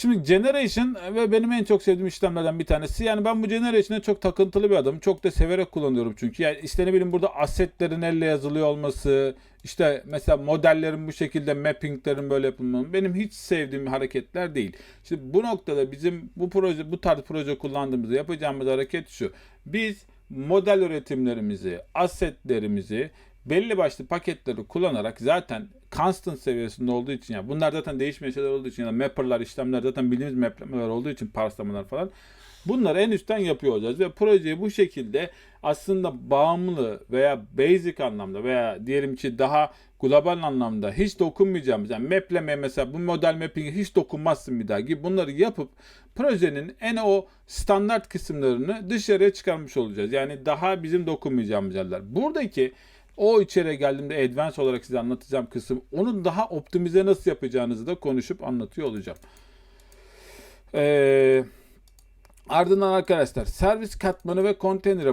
Şimdi generation ve benim en çok sevdiğim işlemlerden bir tanesi. Yani ben bu generation'a çok takıntılı bir adamım. Çok da severek kullanıyorum çünkü. Yani işte ne bileyim burada assetlerin elle yazılıyor olması, işte mesela modellerin bu şekilde mappinglerin böyle yapılması benim hiç sevdiğim hareketler değil. Şimdi bu noktada bizim bu proje bu tarz proje kullandığımızda yapacağımız hareket şu. Biz model üretimlerimizi, assetlerimizi belli başlı paketleri kullanarak zaten constant seviyesinde olduğu için yani bunlar zaten değişmeyen şeyler olduğu için yani mapper'lar, işlemler zaten bildiğimiz maplemeler olduğu için parslamalar falan bunları en üstten yapıyor olacağız ve projeyi bu şekilde aslında bağımlı veya basic anlamda veya diyelim ki daha global anlamda hiç dokunmayacağımız yani maplemeye mesela bu model mapping'e hiç dokunmazsın bir daha gibi bunları yapıp projenin en o standart kısımlarını dışarıya çıkarmış olacağız. Yani daha bizim dokunmayacağımız yerler. Buradaki o içeriye geldiğimde advance olarak size anlatacağım kısım onu daha optimize nasıl yapacağınızı da konuşup anlatıyor olacağım. Ee, ardından arkadaşlar servis katmanı ve konteyner